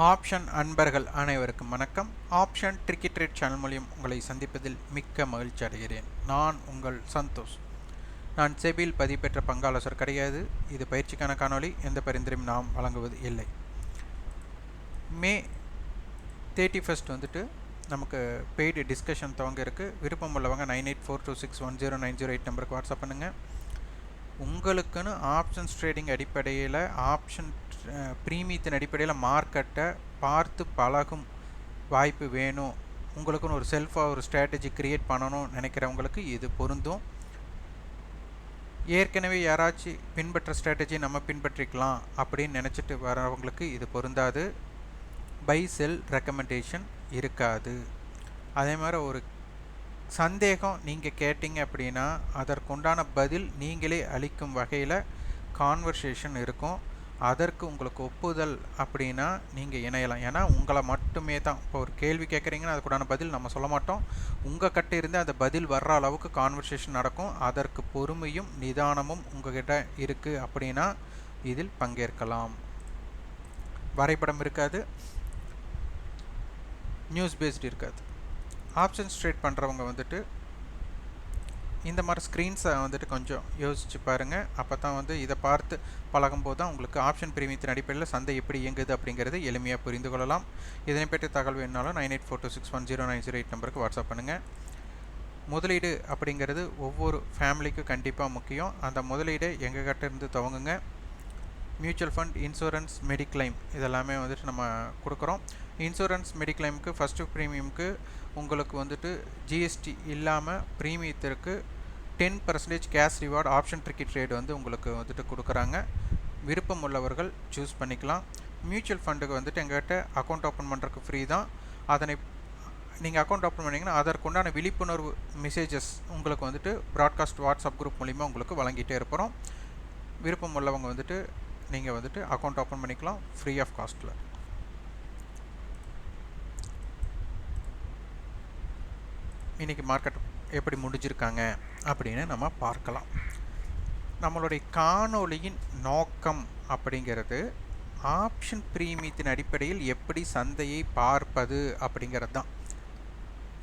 Option அன்பர்கள் அனைவருக்கும் வணக்கம். ஆப்ஷன் ட்ரிக்கி ட்ரேட் சேனல் மூலியம் உங்களை சந்திப்பதில் மிக்க மகிழ்ச்சி அடைகிறேன். நான் உங்கள் சந்தோஷ். நான் செபியில் பதிவு பெற்ற பங்காளசர் கிடையாது. இது பயிற்சிக்கான காணொளி. எந்த பரிந்துரையும் நாம் வழங்குவது இல்லை. மே தேர்ட்டி ஃபஸ்ட் வந்துட்டு நமக்கு பெய்டு டிஸ்கஷன் துவங்க இருக்குது விருப்பம் உள்ளவங்க nine eight four two six one zero nine zero eight நம்பருக்கு வாட்ஸ்அப் பண்ணுங்கள் உங்களுக்குன்னு ஆப்ஷன்ஸ் ட்ரேடிங் அடிப்படையில் ஆப்ஷன் ப்ரீமியத்தின் அடிப்படையில் மார்க்கெட்டை பார்த்து பழகும் வாய்ப்பு வேணும். உங்களுக்குன்னு ஒரு செல்ஃபாக ஒரு ஸ்ட்ராட்டஜி க்ரியேட் பண்ணணும் நினைக்கிறவங்களுக்கு இது பொருந்தும். ஏற்கனவே யாராச்சும் பின்பற்ற ஸ்ட்ராட்டஜி நம்ம பின்பற்றிக்கலாம் அப்படின்னு நினச்சிட்டு வரவங்களுக்கு இது பொருந்தாது. பை செல் ரெக்கமெண்டேஷன் இருக்காது. அதே மாதிரி ஒரு சந்தேகம் நீங்கள் கேட்டிங்க அப்படின்னா அதற்குண்டான பதில் நீங்களே அளிக்கும் வகையில் கான்வர்சேஷன் இருக்கும். அதற்கு உங்களுக்கு ஒப்புதல் அப்படின்னா நீங்கள் இணையலாம். ஏன்னா உங்களை மட்டுமே தான். இப்போ ஒரு கேள்வி கேட்குறீங்கன்னா அதுக்குண்டான பதில் நம்ம சொல்ல மாட்டோம். உங்கள் கிட்ட இருந்து அந்த பதில் வர்ற அளவுக்கு கான்வர்சேஷன் நடக்கும். அதற்கு பொறுமையும் நிதானமும் உங்ககிட்ட இருக்குது அப்படின்னா இதில் பங்கேற்கலாம். வரைபடம் இருக்காது. நியூஸ் பேஸ்டு இருக்காது. ஆப்ஷன்ஸ் ட்ரேட் பண்ணுறவங்க வந்துட்டு இந்த மாதிரி ஸ்க்ரீன்ஸை வந்துட்டு கொஞ்சம் யோசிச்சு பாருங்கள் அப்போ தான் வந்து இதை பார்த்து பழகும்போது தான் உங்களுக்கு ஆப்ஷன் பிரீமியத்தின் அடிப்படையில் சந்தை எப்படி இயங்குது அப்படிங்கிறது எளிமையாக புரிந்து கொள்ளலாம். இதனை பற்றி தகவல் வேணுனாலும் nine eight four two six one zero nine zero eight நம்பருக்கு வாட்ஸ்அப் பண்ணுங்கள் முதலீடு அப்படிங்கிறது ஒவ்வொரு ஃபேமிலிக்கும் கண்டிப்பாக முக்கியம். அந்த முதலீடு எங்கள் கிட்ட இருந்து துவங்குங்க. மியூச்சுவல் ஃபண்ட் இன்சூரன்ஸ் மெடிக்ளைம் இதெல்லாமே வந்துட்டு நம்ம கொடுக்குறோம். இன்சூரன்ஸ் மெடிக்ளைமுக்கு ஃபஸ்ட்டு ப்ரீமியமுக்கு உங்களுக்கு வந்துட்டு ஜிஎஸ்டி இல்லாமல் ப்ரீமியத்திற்கு ten percentage cash reward option ticket rate வந்து உங்களுக்கு வந்துட்டு கொடுக்குறாங்க. விருப்பம் உள்ளவர்கள் சூஸ் பண்ணிக்கலாம். மியூச்சுவல் ஃபண்டுக்கு வந்துட்டு எங்கள்கிட்ட அக்கௌண்ட் ஓப்பன் பண்ணுறதுக்கு ஃப்ரீ தான். அதனை நீங்கள் அக்கௌண்ட் ஓப்பன் பண்ணிங்கன்னா அதற்குண்டான விழிப்புணர்வு மெசேஜஸ் உங்களுக்கு வந்துட்டு ப்ராட்காஸ்ட் வாட்ஸ்அப் குரூப் மூலிமா உங்களுக்கு வழங்கிட்டே இருப்போம். விருப்பம் உள்ளவங்க வந்துட்டு நீங்கள் வந்துட்டு அக்கௌண்ட் ஓப்பன் பண்ணிக்கலாம் ஃப்ரீ ஆஃப் காஸ்ட்டில் இன்றைக்கி மார்க்கெட் எப்படி முடிஞ்சிருக்காங்க அப்படின்னு நம்ம பார்க்கலாம். நம்மளுடைய காணொளியின் நோக்கம் அப்படிங்கிறது ஆப்ஷன் பிரீமியத்தின் அடிப்படையில் எப்படி சந்தையை பார்ப்பது அப்படிங்கிறது தான்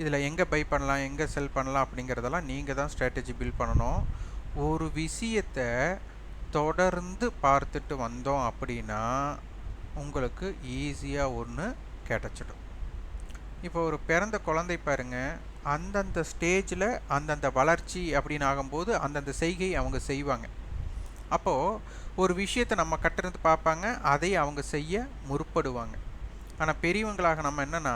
இதில் எங்கே பை பண்ணலாம் எங்கே செல் பண்ணலாம் அப்படிங்கிறதெல்லாம் நீங்கள் தான் ஸ்ட்ராட்டஜி பில்ட் பண்ணணும். ஒரு விஷயத்தை தொடர்ந்து பார்த்துட்டு வந்தோம் அப்படின்னா உங்களுக்கு ஈஸியாக ஒன்று கிடச்சிடும். இப்போ ஒரு பிறந்த குழந்தை பாருங்கள் அந்தந்த ஸ்டேஜில் அந்தந்த வளர்ச்சி அப்படின்னு ஆகும்போது அந்தந்த செய்கை அவங்க செய்வாங்க. அப்போது ஒரு விஷயத்தை நம்ம கட்டுறது பார்ப்பாங்க அதை அவங்க செய்ய முற்படுவாங்க. ஆனால் பெரியவங்களாக நம்ம என்னென்னா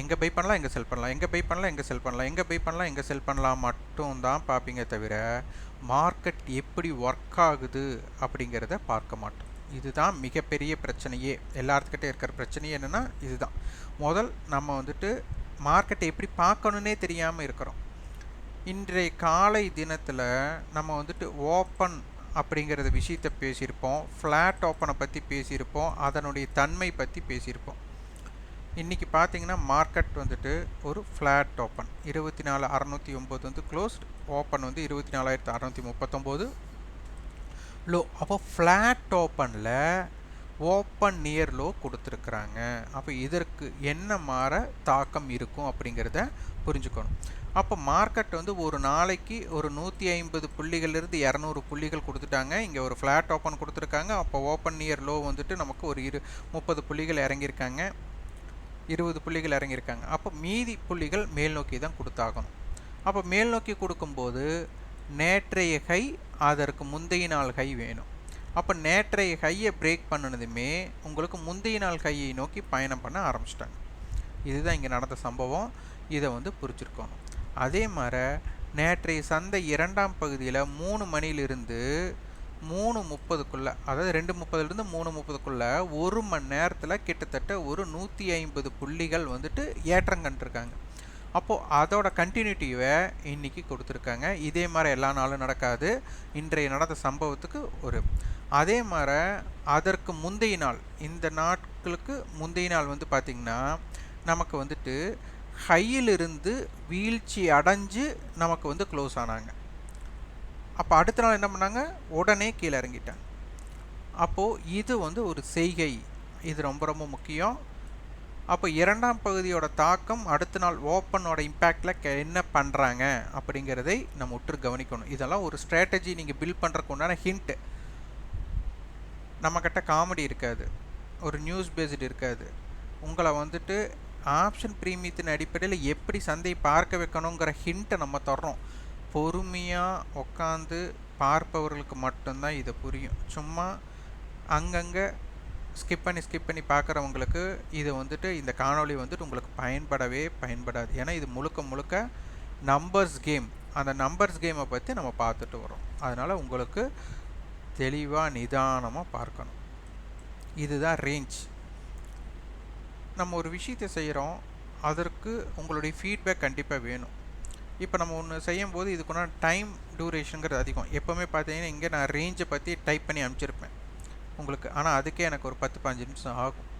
எங்கே பை பண்ணலாம் எங்கே செல் பண்ணலாம் எங்கே பை பண்ணலாம் எங்கே செல் பண்ணலாம் எங்கே பை பண்ணலாம் எங்கே செல் பண்ணலாம் மட்டும் தான் பார்ப்பீங்க தவிர மார்க்கெட் எப்படி ஒர்க் ஆகுது அப்படிங்கிறத பார்க்க மாட்டோம். இதுதான் மிகப்பெரிய பிரச்சனையே. எல்லாத்துக்கிட்டே இருக்கிற பிரச்சனையே என்னென்னா இதுதான். முதல் நம்ம வந்துட்டு மார்க்கெட்டை எப்படி பார்க்கணுன்னே தெரியாமல் இருக்கிறோம். இன்றைய காலை தினத்தில் நம்ம வந்துட்டு ஓப்பன் அப்படிங்கிறத விஷயத்தை பேசியிருப்போம். ஃப்ளாட் ஓப்பனை பற்றி பேசியிருப்போம். அதனுடைய தன்மை பற்றி பேசியிருப்போம். இன்றைக்கி பார்த்திங்கன்னா மார்க்கெட் வந்துட்டு ஒரு ஃப்ளாட் ஓப்பன் இருபத்தி நாலு அறநூற்றி ஒம்பது வந்து க்ளோஸ்ட் ஓப்பன் வந்து இருபத்தி நாலாயிரத்து அறநூற்றி முப்பத்தொம்போது. லோ அப்போ ஃப்ளாட் ஓப்பனில் ஓப்பன் நியர் லோ கொடுத்துருக்குறாங்க. அப்போ இதற்கு என்ன மாற தாக்கம் இருக்கும் அப்படிங்கிறத புரிஞ்சுக்கணும். அப்போ மார்க்கெட் வந்து ஒரு நாளைக்கு ஒரு நூற்றி ஐம்பது புள்ளிகள்லேருந்து இரநூறு புள்ளிகள் கொடுத்துட்டாங்க. இங்கே ஒரு ஃப்ளாட் ஓப்பன் கொடுத்துருக்காங்க. அப்போ ஓப்பன் நியர் லோ வந்துட்டு நமக்கு ஒரு இரு முப்பது புள்ளிகள் இறங்கியிருக்காங்க. இருபது புள்ளிகள் இறங்கியிருக்காங்க. அப்போ மீதி புள்ளிகள் மேல் நோக்கி தான் கொடுத்தாகணும். அப்போ மேல் நோக்கி கொடுக்கும்போது நேற்றைய ஹை அதற்கு முந்தைய நாள் ஹை வேணும். அப்போ நேற்றைய ஹையை பிரேக் பண்ணினதுமே உங்களுக்கு முந்தைய நாள் கையை நோக்கி பயணம் பண்ண ஆரம்பிச்சிட்டாங்க. இதுதான் இங்கே நடந்த சம்பவம். இதை வந்து புரிச்சிருக்கணும் அதே மாதிரி நேற்றைய சந்தை இரண்டாம் பகுதியில் மூணு மணிலிருந்து மூணு முப்பதுக்குள்ளே அதாவது ரெண்டு முப்பதுலேருந்து மூணு முப்பதுக்குள்ளே ஒரு மணி நேரத்தில் கிட்டத்தட்ட ஒரு நூற்றி ஐம்பது புள்ளிகள் வந்துட்டு ஏற்றம் கண்டிருக்காங்க. அப்போது அதோட கண்டினியூட்டிவை இன்றைக்கி கொடுத்துருக்காங்க. இதே மாதிரி எல்லா நாளும் நடக்காது. இன்றைய நடந்த சம்பவத்துக்கு ஒரு அதே மாதிரி அதற்கு முந்தைய நாள் இந்த நாட்களுக்கு முந்தைய நாள் வந்து பார்த்திங்கன்னா நமக்கு வந்துட்டு ஹையிலிருந்து வீழ்ச்சி அடைஞ்சு நமக்கு வந்து க்ளோஸ் ஆனாங்க. அப்போ அடுத்த நாள் என்ன பண்ணாங்க? உடனே கீழே இறங்கிட்டாங்க. அப்போது இது வந்து ஒரு செய்கை. இது ரொம்ப ரொம்ப முக்கியம். அப்போ இரண்டாம் பகுதியோட தாக்கம் அடுத்த நாள் ஓப்பனோட இம்பேக்டில் என்ன பண்ணுறாங்க அப்படிங்கிறதை நம்ம உற்று கவனிக்கணும். இதெல்லாம் ஒரு ஸ்ட்ராட்டஜி நீங்கள் பில்ட் பண்ணுறக்கு உண்டான ஹிண்ட்டு நம்மக்கிட்ட காமெடி இருக்காது. ஒரு நியூஸ் பேஸ்டு இருக்காது. உங்களை வந்துட்டு ஆப்ஷன் ப்ரீமியத்தின் அடிப்படையில் எப்படி சந்தையை பார்க்க வைக்கணுங்கிற ஹிண்ட்டை நம்ம தர்றோம். பொறுமையாக உட்காந்து பார்ப்பவர்களுக்கு மட்டும்தான் இது புரியும். சும்மா அங்கங்கே ஸ்கிப் பண்ணி ஸ்கிப் பண்ணி பார்க்குறவங்களுக்கு இது வந்துட்டு இந்த காணொளி வந்துட்டு உங்களுக்கு பயன்படவே பயன்படாது. ஏன்னா இது முழுக்க முழுக்க நம்பர்ஸ் கேம் அந்த நம்பர்ஸ் கேமை பற்றி நம்ம பார்த்துட்டு வரோம் அதனால் உங்களுக்கு தெளிவாக நிதானமாக பார்க்கணும். இதுதான் ரேஞ்ச் நம்ம ஒரு விஷயத்தை செய்கிறோம் அதற்கு உங்களுடைய ஃபீட்பேக் கண்டிப்பாக வேணும். இப்போ நம்ம ஒன்று செய்யும்போது இதுக்குன்னா டைம் டூரேஷனுங்கிறது அதிகம். எப்போவுமே பார்த்தீங்கன்னா இங்கே நான் ரேஞ்சை பற்றி டைப் பண்ணி அனுப்பிச்சிருப்பேன். உங்களுக்கு ஆனால் அதுக்கே எனக்கு ஒரு பத்து பதினஞ்சு நிமிஷம் ஆகும்.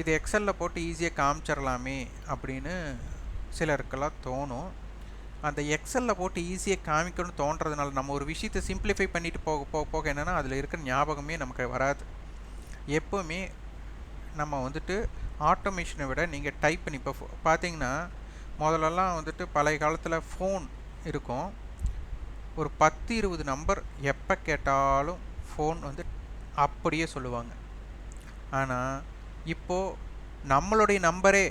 இது எக்ஸலில் போட்டு ஈஸியாக காமிச்சிடலாமே அப்படின்னு சிலருக்கெல்லாம் தோணும். அந்த எக்ஸலில் போட்டு ஈஸியாக காமிக்கணும்னு தோன்றதுனால நம்ம ஒரு விஷயத்தை சிம்பிளிஃபை பண்ணிட்டு போக போக போக என்னென்னா அதில் இருக்கிற ஞாபகமே நமக்கு வராது. எப்போவுமே நம்ம வந்துட்டு ஆட்டோமேஷனை விட நீங்கள் டைப் பண்ணி இப்போ பார்த்தீங்கன்னா முதலெல்லாம் வந்துட்டு பழைய காலத்தில் ஃபோன் இருக்கும். ஒரு பத்து இருபது நம்பர் எப்போ கேட்டாலும் ஃபோன் வந்து அப்படியே சொல்லுவாங்க. ஆனால் இப்போது நம்மளுடைய நம்பரே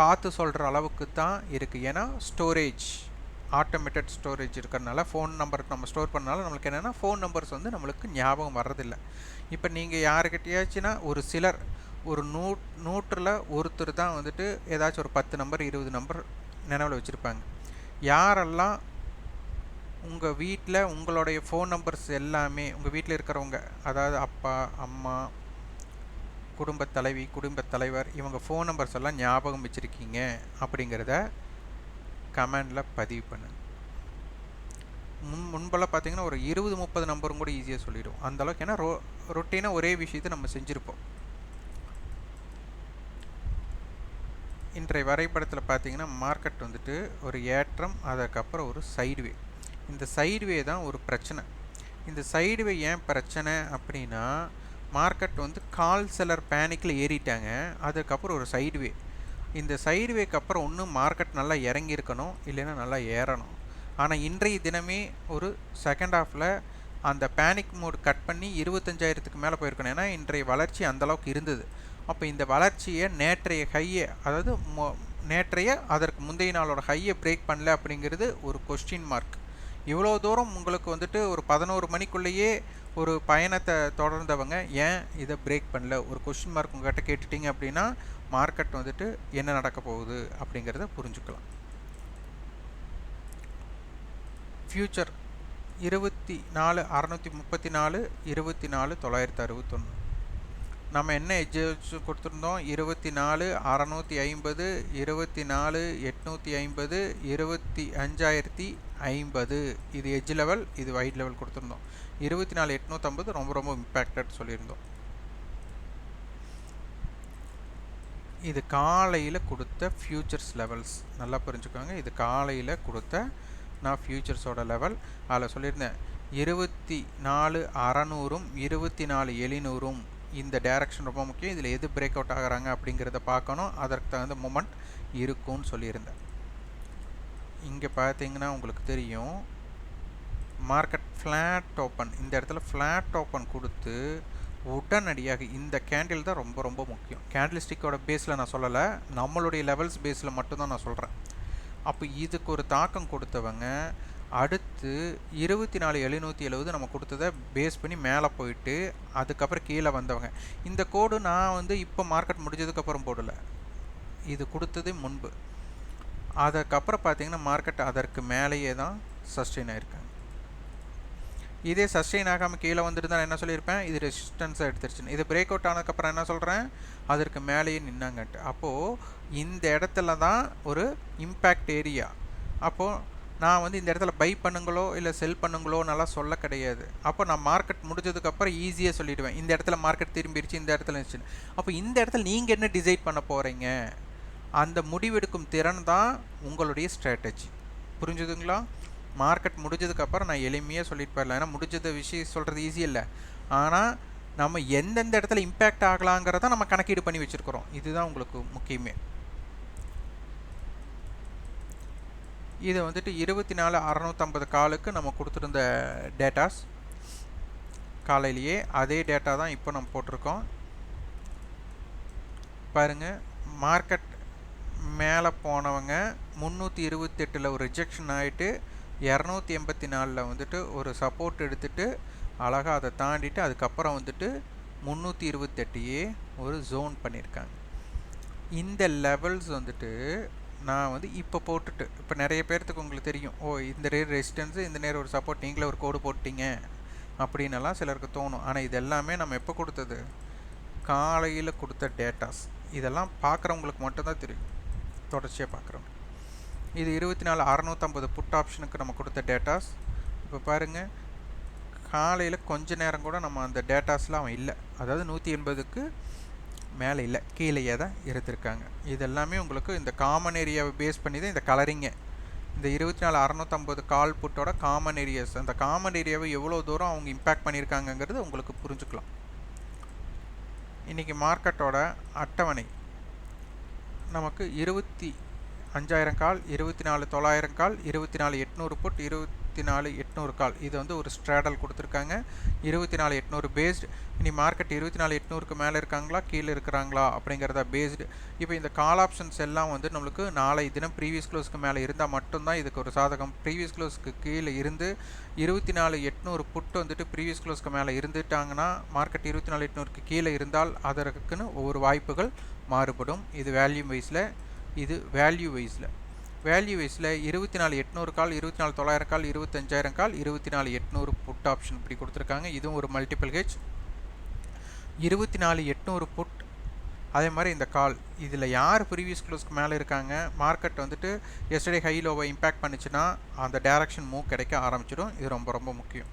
பார்த்து சொல்கிற அளவுக்கு தான் இருக்குது ஏன்னா ஸ்டோரேஜ் ஆட்டோமேட்டட் ஸ்டோரேஜ் இருக்கிறனால ஃபோன் நம்பர் நம்ம ஸ்டோர் பண்ணனால நம்மளுக்கு என்னென்னா ஃபோன் நம்பர்ஸ் வந்து நம்மளுக்கு ஞாபகம் வர்றதில்லை. இப்போ நீங்கள் யாருக்கிட்டையாச்சுன்னா ஒரு சிலர் ஒரு நூ நூற்றில் ஒருத்தர் தான் வந்துட்டு ஏதாச்சும் ஒரு பத்து நம்பர் இருபது நம்பர் நினைவில் வச்சுருப்பாங்க. யாரெல்லாம் உங்கள் வீட்டில் உங்களுடைய ஃபோன் நம்பர்ஸ் எல்லாமே உங்கள் வீட்டில் இருக்கிறவங்க அதாவது அப்பா அம்மா குடும்பத் தலைவி குடும்பத் தலைவர் இவங்க ஃபோன் நம்பர்ஸ் எல்லாம் ஞாபகம் வச்சுருக்கீங்க அப்படிங்கிறத கமெண்டில் பதிவு பண்ணுங்க முன் முன்பெல்லாம் பார்த்தீங்கன்னா ஒரு இருபது முப்பது நம்பரும் கூட ஈஸியாக சொல்லிவிடும் அந்தளவுக்கு ஏன்னா ரொ ரொட்டீனாக ஒரே விஷயத்தை நம்ம செஞ்சுருப்போம். இன்றைய வரைபடத்தில் பார்த்தீங்கன்னா மார்க்கெட் வந்துட்டு ஒரு ஏற்றம் அதுக்கப்புறம் ஒரு சைடுவே இந்த சைடுவே தான் ஒரு பிரச்சனை. இந்த சைடுவே ஏன் பிரச்சனை அப்படின்னா மார்க்கெட் வந்து கால் செலர் பேனிக்கில் ஏறிட்டாங்க. அதுக்கப்புறம் ஒரு சைடுவே இந்த சைடுவேக்கு அப்புறம் ஒன்று மார்க்கெட் நல்லா இறங்கியிருக்கணும் இல்லைன்னா நல்லா ஏறணும். ஆனால் இன்றைய தினமே ஒரு செகண்ட் ஹாஃபில் அந்த பேனிக் மோடு கட் பண்ணி இருபத்தஞ்சாயிரத்துக்கு மேலே போயிருக்கணும். ஏன்னா இன்றைய வளர்ச்சி அந்தளவுக்கு இருந்தது. அப்போ இந்த வளர்ச்சியை நேற்றைய ஹையை அதாவது மோ நேற்றைய அதற்கு முந்தைய நாளோட ஹையை பிரேக் பண்ணல அப்படிங்கிறது ஒரு கொஸ்டின் மார்க் இவ்வளோ தூரம் உங்களுக்கு வந்துட்டு ஒரு பதினோரு மணிக்குள்ளேயே ஒரு பயணத்தை தொடர்ந்தவங்க ஏன் இதை பிரேக் பண்ணல? ஒரு கொஸ்டின் மார்க் உங்கள்கிட்ட கேட்டுட்டிங்க அப்படின்னா மார்க்கெட் வந்துட்டு என்ன நடக்க போகுது அப்படிங்கிறத புரிஞ்சுக்கலாம். ஃப்யூச்சர் இருபத்தி நாலு அறநூற்றி முப்பத்தி நாலு இருபத்தி நாலு தொள்ளாயிரத்து அறுபத்தொன்று நம்ம என்ன எஜ்ஜு கொடுத்துருந்தோம்? இருபத்தி நாலு அறநூற்றி ஐம்பது இருபத்தி நாலு எட்நூற்றி ஐம்பது இருபத்தி அஞ்சாயிரத்தி ஐம்பது. இது எஜ் லெவல் இது வைட் லெவல் கொடுத்துருந்தோம். இருபத்தி நாலு எட்நூற்றம்பது ரொம்ப ரொம்ப இம்பேக்டட் சொல்லியிருந்தோம். இது காலையில் கொடுத்த ஃப்யூச்சர்ஸ் லெவல்ஸ் நல்லா புரிஞ்சுக்கோங்க. இது காலையில் கொடுத்த நான் ஃப்யூச்சர்ஸோட லெவல் அதில் சொல்லியிருந்தேன் இருபத்தி நாலு அறநூறும் இருபத்தி நாலு எழுநூறும் இந்த டைரக்ஷன் ரொம்ப முக்கியம். இதில் எது பிரேக் அவுட் ஆகிறாங்க அப்படிங்கிறத பார்க்கணும். அதற்கு தகுந்த மூமெண்ட் இருக்கும்னு சொல்லியிருந்தேன். இங்கே பார்த்தீங்கன்னா உங்களுக்கு தெரியும் மார்க்கெட் ஃப்ளாட் ஓப்பன் இந்த இடத்துல ஃப்ளாட் ஓப்பன் கொடுத்து உடனடியாக இந்த கேண்டில் தான் ரொம்ப ரொம்ப முக்கியம். கேண்டில் ஸ்டிக்கோட பேஸில் நான் சொல்லலை நம்மளுடைய லெவல்ஸ் பேஸில் மட்டும்தான் நான் சொல்கிறேன் அப்போ இதுக்கு ஒரு தாக்கம் கொடுத்தவங்க அடுத்து இருபத்தி நாலு எழுநூற்றி எழுபது நம்ம கொடுத்ததை பேஸ் பண்ணி மேலே போயிட்டு அதுக்கப்புறம் கீழே வந்தவங்க. இந்த கோடு நான் வந்து இப்போ மார்க்கெட் முடிஞ்சதுக்கப்புறம் போடலை. இது கொடுத்தது முன்பு. அதுக்கப்புறம் பார்த்திங்கன்னா மார்க்கெட் அதற்கு மேலேயே தான் சஸ்டெயின் ஆயிருக்காங்க. இதே சஸ்டெயின் ஆகாமல் கீழே வந்துட்டு என்ன சொல்லியிருப்பேன்? இது ரெசிஸ்டன்ஸாக எடுத்துருச்சுன்னு. இது பிரேக் அவுட் ஆனதுக்கப்புறம் என்ன சொல்கிறேன் அதற்கு மேலேயே நின்னாங்கன்ட்டு. அப்போது இந்த இடத்துல தான் ஒரு இம்பேக்ட் ஏரியா அப்போது நான் வந்து இந்த இடத்துல பை பண்ணுங்களோ இல்லை செல் பண்ணுங்களோ நல்லா சொல்ல கிடையாது. அப்போ நான் மார்க்கெட் முடிஞ்சதுக்கப்புறம் ஈஸியாக சொல்லிவிடுவேன் இந்த இடத்துல மார்க்கெட் திரும்பிடுச்சு இந்த இடத்துல இருந்துச்சுன்னு. அப்போ இந்த இடத்துல நீங்கள் என்ன டிசைட் பண்ண போகிறீங்க அந்த முடிவெடுக்கும் திறன் தான் உங்களுடைய ஸ்ட்ராட்டஜி புரிஞ்சுதுங்களா? மார்க்கெட் முடிஞ்சதுக்கப்புறம் நான் எளிமையாக சொல்லிட்டு போயிடலாம். ஏன்னா முடிஞ்சத விஷயம் சொல்கிறது ஈஸி இல்லை. ஆனால் நம்ம எந்தெந்த இடத்துல இம்பேக்ட் ஆகலாங்கிறத நம்ம கணக்கீடு பண்ணி வச்சுருக்குறோம். இதுதான் உங்களுக்கு முக்கியமே. இது வந்துட்டு இருபத்தி நாலு அறநூற்றம்பது காலுக்கு நம்ம கொடுத்துருந்த டேட்டாஸ் காலையிலேயே அதே டேட்டா தான் இப்போ நம்ம போட்டிருக்கோம். பாருங்கள் மார்க்கெட் மேலே போனவங்க முந்நூற்றி இருபத்தெட்டில் ஒரு ரிஜெக்ஷன் ஆகிட்டு இரநூத்தி எண்பத்தி நாலில் வந்துட்டு ஒரு சப்போர்ட் எடுத்துகிட்டு அழகாக அதை தாண்டிட்டு அதுக்கப்புறம் வந்துட்டு முந்நூற்றி இருபத்தெட்டையே ஒரு ஜோன் பண்ணியிருக்காங்க இந்த லெவல்ஸ் வந்துட்டு நான் வந்து இப்போ போட்டுட்டு இப்போ நிறைய பேர்த்துக்கு உங்களுக்கு தெரியும் ஓ இந்த நேரம் ரெசிஸ்டன்ஸு இந்த நேரம் ஒரு சப்போர்ட் நீங்களே ஒரு கோடு போட்டிங்க அப்படின்னலாம் சிலருக்கு தோணும். ஆனால் இது எல்லாமே நம்ம எப்போ கொடுத்தது? காலையில் கொடுத்த டேட்டாஸ் இதெல்லாம் பார்க்குறவங்களுக்கு மட்டும்தான் தெரியும். தொடர்ச்சியாக பார்க்குறோம் இது இருபத்தி நாலு அறநூற்றம்பது புட் ஆப்ஷனுக்கு நம்ம கொடுத்த டேட்டாஸ் இப்போ பாருங்கள் காலையில் கொஞ்ச நேரம் கூட நம்ம அந்த டேட்டாஸ்லாம் அவன் இல்லை. அதாவது நூற்றி எண்பதுக்கு மேலே இல்லை. கீழேயே தான் இருந்திருக்காங்க. இது எல்லாமே உங்களுக்கு இந்த காமன் ஏரியாவை பேஸ் பண்ணி தான் இந்த கலரிங்கை இந்த இருபத்தி நாலு அறநூற்றம்பது கால் புட்டோட காமன் ஏரியாஸ் அந்த காமன் ஏரியாவை எவ்வளோ தூரம் அவங்க இம்பேக்ட் பண்ணியிருக்காங்கங்கிறது உங்களுக்கு புரிஞ்சுக்கலாம். இன்றைக்கி மார்க்கெட்டோட அட்டவணை. நமக்கு இருபத்தி அஞ்சாயிரம் கால் இருபத்தி நாலு தொள்ளாயிரம் கால் இருபத்தி நாலு எட்நூறு புட் இருபத்தி நாலு எட்நூறு கால். இது வந்து ஒரு ஸ்ட்ராடல் கொடுத்துருக்காங்க. இருபத்தி நாலு எட்நூறு பேஸ்டு இனி மார்க்கெட் இருபத்தி நாலு எட்நூறுக்கு மேலே இருக்காங்களா கீழே இருக்கிறாங்களா அப்படிங்கிறத பேஸ்டு இப்போ இந்த கால் ஆப்ஷன்ஸ் எல்லாம் வந்து நம்மளுக்கு நாளை தினம் ப்ரீவியஸ் க்ளோஸ்க்கு மேலே இருந்தால் மட்டும்தான் இதுக்கு ஒரு சாதகம். ப்ரீவியஸ் க்ளோஸ்க்கு கீழே இருந்து இருபத்தி நாலு எட்நூறு புட்டு வந்துட்டு ப்ரீவியஸ் க்ளோஸ்க்கு மேலே இருந்துட்டாங்கன்னா மார்க்கெட் இருபத்தி நாலு எட்நூறுக்கு கீழே இருந்தால் அதற்குன்னு ஒவ்வொரு வாய்ப்புகள் மாறுபடும். இது வேல்யூ வைஸில் இது வேல்யூ வைஸில் வேல்யூ வைஸில் இருபத்தி நாலு எட்நூறு கால் இருபத்தி நாலு தொள்ளாயிரம் கால் இருபத்தஞ்சாயிரம் கால் இருபத்தி நாலு எட்நூறு புட் ஆப்ஷன் இப்படி கொடுத்துருக்காங்க. இதுவும் ஒரு மல்டிபிள் ஹெச் இருபத்தி நாலு எட்நூறு புட் அதே மாதிரி இந்த கால் இதில் யார் ப்ரீவியஸ் க்ளோஸ்க்கு மேலே இருக்காங்க? மார்க்கெட் வந்துட்டு எஸ்டர்டே ஹை லோவை இம்பேக்ட் பண்ணிச்சுன்னா அந்த டைரக்ஷன் மூவ் கிடைக்க ஆரம்பிச்சிடும். இது ரொம்ப ரொம்ப முக்கியம்.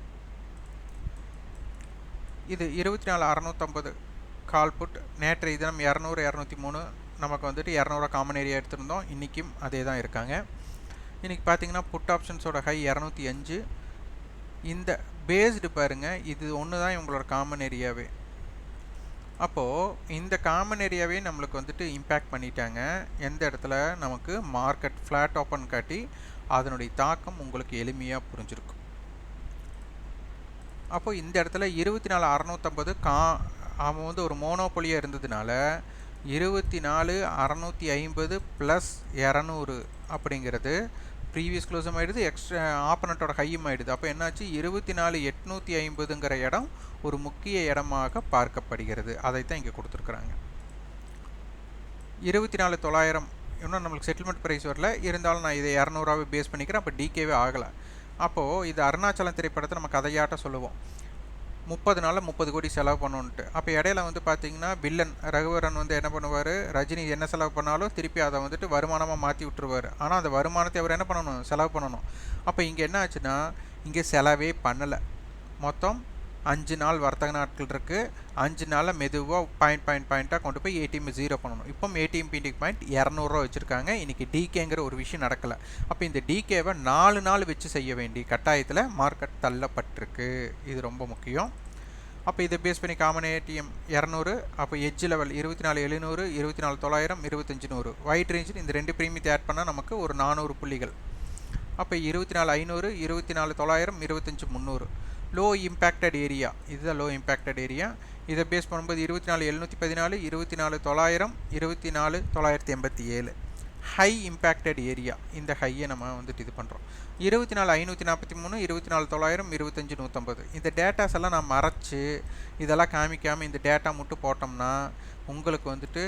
இது இருபத்தி நாலு அறநூற்றம்பது கால் புட் நேற்றைய தினம் இரநூறு இரநூத்தி மூணு நமக்கு வந்துட்டு இரநூறுவா காமன் ஏரியா எடுத்திருந்தோம். இன்றைக்கும் அதே தான் இருக்காங்க. இன்றைக்கி பார்த்தீங்கன்னா புட் ஆப்ஷன்ஸோட ஹை இரநூத்தி அஞ்சு. இந்த பேஸ்டு பாருங்கள் இது ஒன்று தான் இவங்களோட காமன் ஏரியாவே அப்போது இந்த காமன் ஏரியாவே நம்மளுக்கு வந்துட்டு இம்பேக்ட் பண்ணிட்டாங்க. எந்த இடத்துல? நமக்கு மார்க்கெட் ஃப்ளாட் ஓப்பன் காட்டி அதனுடைய தாக்கம் உங்களுக்கு எளிமையாக புரிஞ்சிருக்கும். அப்போது இந்த இடத்துல இருபத்தி நாலு அறநூற்றம்பது கா அவன் வந்து ஒரு மோனோபொலியாக இருந்ததுனால இருபத்தி நாலு அறநூற்றி ஐம்பது ப்ளஸ் இரநூறு அப்படிங்கிறது ப்ரீவியஸ் க்ளோஸும் ஆகிடுது எக்ஸ்ட்ரா ஆப்பனண்ட்டோட ஹையும் ஆகிடுது அப்போ என்னாச்சு? இருபத்தி நாலு எட்நூற்றி ஐம்பதுங்கிற இடம் ஒரு முக்கிய இடமாக பார்க்கப்படுகிறது. அதைத்தான் இங்கே கொடுத்துருக்குறாங்க. இருபத்தி நாலு தொள்ளாயிரம். இன்னும் நம்மளுக்கு செட்டில்மெண்ட் ப்ரைஸ் வரல. இருந்தாலும் நான் இதை இரநூறாவே பேஸ் பண்ணிக்கிறேன். அப்போ டிகேவே ஆகலை. அப்போது இது அருணாச்சலம் திரைப்படத்தை நம்ம கதையாட்ட சொல்லுவோம். முப்பது நாளில் முப்பது கோடி செலவு பண்ணணுன்ட்டு அப்போ இடையில வந்து பார்த்தீங்கன்னா வில்லன் ரகுவரன் வந்து என்ன பண்ணுவார்? ரஜினி என்ன செலவு பண்ணாலும் திருப்பி அதை வந்துட்டு வருமானமாக மாற்றி விட்டுருவார். ஆனால் அந்த வருமானத்தை அவர் என்ன பண்ணணும்? செலவு பண்ணணும். அப்போ இங்கே என்ன ஆச்சுன்னா இங்கே செலவே பண்ணலை. மொத்தம் அஞ்சு நாள் வர்த்தக நாட்கள் இருக்குது அஞ்சு நாளில் மெதுவாக பாயிண்ட் பாயிண்ட் பாயிண்ட்டாக கொண்டு போய் ஏடிஎம் ஜீரோ பண்ணணும். இப்போ ஏடிஎம் பிண்டிங் பாயிண்ட் இரநூறுவா வச்சுருக்காங்க. இன்றைக்கி டிகேங்கிற ஒரு விஷயம் நடக்கலை. அப்போ இந்த டிகேவை நாலு நாள் வச்சு செய்ய வேண்டிய கட்டாயத்தில் மார்க்கெட் தள்ளப்பட்டிருக்கு. இது ரொம்ப முக்கியம். அப்போ இதை பேஸ் பண்ணி காமன் ஏடிஎம் இரநூறு அப்போ எஜ் லெவல் இருபத்தி நாலு எழுநூறு இருபத்தி நாலு தொள்ளாயிரம் இருபத்தஞ்சி நூறு. ஒயிட் ரேஞ்சில் இந்த ரெண்டு பிரீமியத்தை ஆட் பண்ணால் நமக்கு ஒரு நானூறு புள்ளிகள். அப்போ இருபத்தி நாலு ஐநூறு இருபத்தி நாலு தொள்ளாயிரம் இருபத்தஞ்சி முந்நூறு. லோ இம்பேக்டட் ஏரியா இதுதான் லோ இம்பேக்டட் ஏரியா இதை பேஸ் பண்ணும்போது இருபத்தி நாலு எழுநூற்றி பதினாலு இருபத்தி நாலு தொள்ளாயிரம் இருபத்தி நாலு தொள்ளாயிரத்தி எண்பத்தி ஏழு. ஹை இம்பேக்டட் ஏரியா இந்த ஹையை நம்ம வந்துட்டு இது பண்ணுறோம் இருபத்தி நாலு ஐநூற்றி நாற்பத்தி மூணு இருபத்தி நாலு தொள்ளாயிரம் இருபத்தஞ்சி நூற்றம்பது இந்த டேட்டாஸ் எல்லாம் நான் மறைச்சி இதெல்லாம் காமிக்காமல் இந்த டேட்டா மட்டும் போட்டோம்னா உங்களுக்கு வந்துட்டு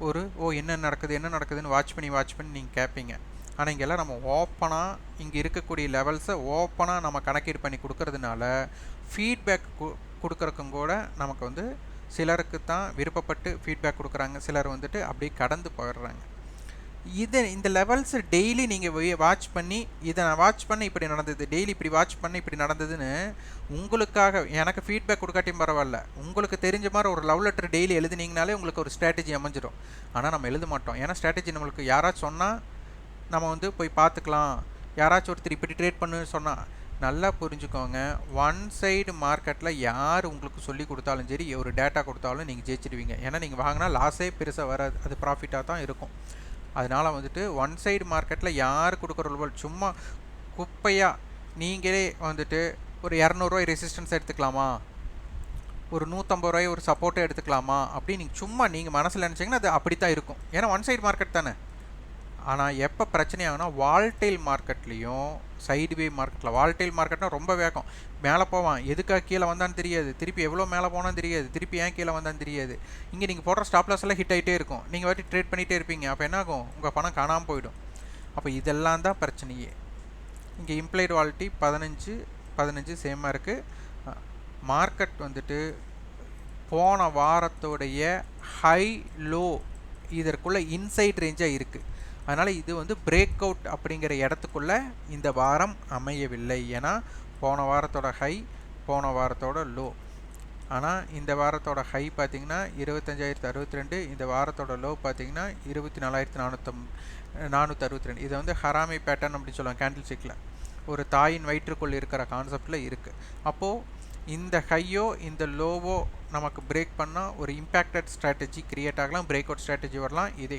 ஒரு ஓ என்ன நடக்குது என்ன நடக்குதுன்னு வாட்ச் பண்ணி வாட்ச் பண்ணி நீங்கள் கேட்பீங்க ஆனால் இங்கெல்லாம் நம்ம ஓப்பனாக இங்கே இருக்கக்கூடிய லெவல்ஸை ஓப்பனாக நம்ம கணக்கீடு பண்ணி கொடுக்கறதுனால ஃபீட்பேக் கு கொடுக்குறக்கும் கூட நமக்கு வந்து சிலருக்கு தான் விருப்பப்பட்டு ஃபீட்பேக் கொடுக்குறாங்க. சிலர் வந்துட்டு அப்படியே கடந்து போயிடுறாங்க. இது இந்த லெவல்ஸ் டெய்லி நீங்கள் வாட்ச் பண்ணி இதை நான் வாட்ச் பண்ண இப்படி நடந்தது டெய்லி இப்படி வாட்ச் பண்ண இப்படி நடந்ததுன்னு உங்களுக்காக எனக்கு ஃபீட்பேக் கொடுக்காட்டியும் பரவாயில்ல. உங்களுக்கு தெரிஞ்ச மாதிரி ஒரு லவ் லெட்டர் டெய்லி எழுதுனீங்கனாலே உங்களுக்கு ஒரு ஸ்ட்ராட்டஜி அமைஞ்சிடும் ஆனால் நம்ம எழுத மாட்டோம். ஏன்னா ஸ்ட்ராட்டஜி நம்மளுக்கு யாராச்சும் சொன்னால் நம்ம வந்து போய் பார்த்துக்கலாம். யாராச்சும் ஒருத்தர் இப்படி ட்ரேட் பண்ணுன்னு சொன்னால் நல்லா புரிஞ்சுக்கோங்க. ஒன் சைடு மார்க்கெட்டில் யார் உங்களுக்கு சொல்லி கொடுத்தாலும் சரி ஒரு டேட்டா கொடுத்தாலும் நீங்கள் ஜெயிச்சிடுவீங்க. ஏன்னா நீங்கள் வாங்கினா லாஸே பெருசாக வராது. அது ப்ராஃபிட்டாக தான் இருக்கும். அதனால் வந்துட்டு ஒன் சைடு மார்க்கெட்டில் யார் கொடுக்குற ரூபாய் சும்மா குப்பையாக நீங்களே வந்துட்டு ஒரு இரநூறுவாய் ரெசிஸ்டன்ஸ் எடுத்துக்கலாமா? ஒரு நூற்றம்பது ரூபாய் ஒரு சப்போர்ட்டை எடுத்துக்கலாமா? அப்படின்னு நீங்கள் சும்மா நீங்கள் மனசில் நினச்சிங்கன்னா அது அப்படி தான் இருக்கும். ஏன்னா ஒன் சைடு மார்க்கெட் தானே. ஆனால் எப்போ பிரச்சனை ஆகுனா வால்டைல் மார்க்கெட்லேயும் சைடுவே மார்க்கெட்டில் வால்டைல் மார்க்கெட்னா ரொம்ப வேகம். மேலே போவான். எதுக்காக கீழே வந்தான்னு தெரியாது. திருப்பி எவ்வளோ மேலே போனான்னு தெரியாது. திருப்பி ஏன் கீழே வந்தான்னு தெரியாது. இங்கே நீங்கள் போடுற ஸ்டாப் லாஸ் எல்லாம் ஹிட் ஆகிட்டே இருக்கும். நீங்கள் வாட்டி ட்ரேட் பண்ணிகிட்டே இருப்பீங்க. அப்போ என்ன ஆகும்? உங்கள் பணம் காணாமல் போயிடும். அப்போ இதெல்லாம் தான் பிரச்சனையே. இங்கே இம்ப்ளைடு வாலிட்டி பதினஞ்சு பதினஞ்சு சேமாக இருக்குது மார்க்கெட் வந்துட்டு போன வாரத்தோடைய ஹை லோ இதற்குள்ளே இன்சைட் ரேஞ்சாக இருக்குது அதனால் இது வந்து பிரேக் அவுட் அப்படிங்கிற இடத்துக்குள்ளே இந்த வாரம் அமையவில்லை. ஏன்னா போன வாரத்தோட ஹை போன வாரத்தோட லோ ஆனால் இந்த வாரத்தோட ஹை பார்த்திங்கன்னா இருபத்தஞ்சாயிரத்து அறுபத்தி ரெண்டு இந்த வாரத்தோட லோ பார்த்திங்கன்னா இருபத்தி நாலாயிரத்து நானூற்றம் நானூற்றி அறுபத்தி ரெண்டு இதை வந்து ஹராமி பேட்டர்ன் அப்படின்னு சொல்லுவாங்க கேண்டில் ஸ்டிக்கில் ஒரு தாயின் வயிற்றுக்குள் இருக்கிற கான்செப்டில் இருக்குது அப்போது இந்த ஹையோ இந்த லோவோ நமக்கு பிரேக் பண்ணால் ஒரு இம்பேக்டட் ஸ்ட்ராட்டஜி கிரியேட் ஆகலாம் பிரேக் அவுட் ஸ்ட்ராட்டஜி வரலாம். இதை